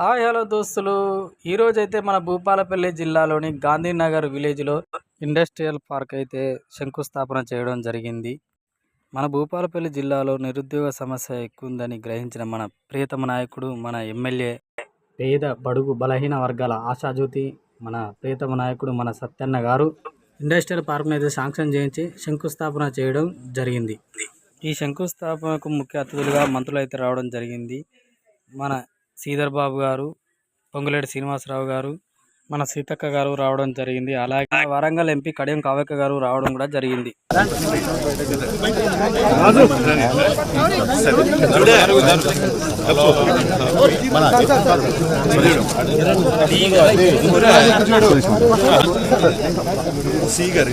Hi hello దోస్తులు. ఈరోజు అయితే మన భూపాలపల్లి జిల్లాలోని గాంధీనగర్ విలేజ్లో ఇండస్ట్రియల్ పార్క్ అయితే శంకుస్థాపన చేయడం జరిగింది. మన భూపాలపల్లి జిల్లాలో నిరుద్యోగ సమస్య ఎక్కువ ఉందని గ్రహించిన మన ప్రియతమ నాయకుడు మన ఎమ్మెల్యే పేద బడుగు బలహీన వర్గాల ఆశాజ్యోతి మన ప్రియతమ నాయకుడు మన సత్యన్న గారు ఇండస్ట్రియల్ పార్క్ని అయితే శాంక్షన్ చేయించి శంకుస్థాపన చేయడం జరిగింది. ఈ శంకుస్థాపనకు ముఖ్య అతిథులుగా మంత్రులు అయితే రావడం జరిగింది. మన శ్రీధర్ బాబు గారు పొంగులేటి శ్రీనివాసరావు గారు మన సీతక్క గారు రావడం జరిగింది అలాగే వరంగల్ ఎంపీ కడియం కావ్యక్క గారు రావడం కూడా జరిగింది గారు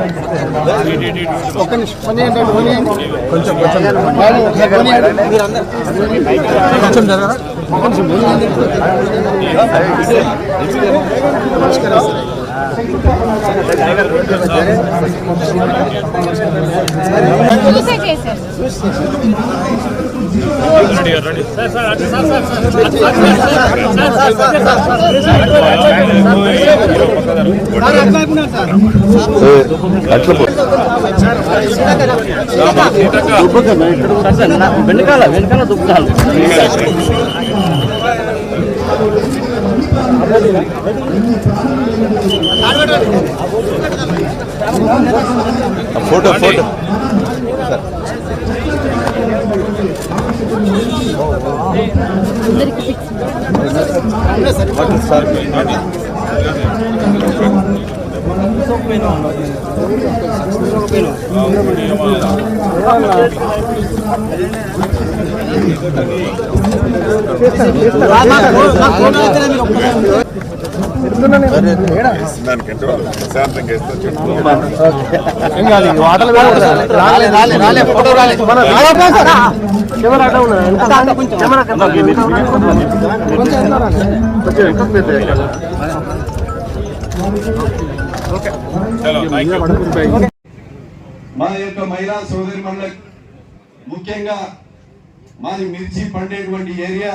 జన్కు सी కలెక్టర్ కలెక్టర్ చూసే చేశారు వెనకాల వెనకాల దుబ్బుతాలు ఫోటో ఫోటో. సార్ దానికంటే ప్రశాంతంగా ఇస్తూ మా యొక్క మహిళా సోదరి ముఖ్యంగా మాది మిర్చి పండేటువంటి ఏరియా.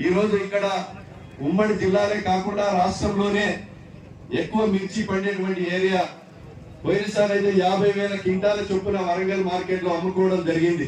ఈరోజు ఇక్కడ ఉమ్మడి జిల్లాలే కాకుండా రాష్ట్రంలోనే ఎక్కువ మిర్చి పండేటువంటి ఏరియా పోయినసారి అయితే యాభై వేల క్వింటాల చొప్పున వరంగల్ మార్కెట్లో అమ్ముకోవడం జరిగింది.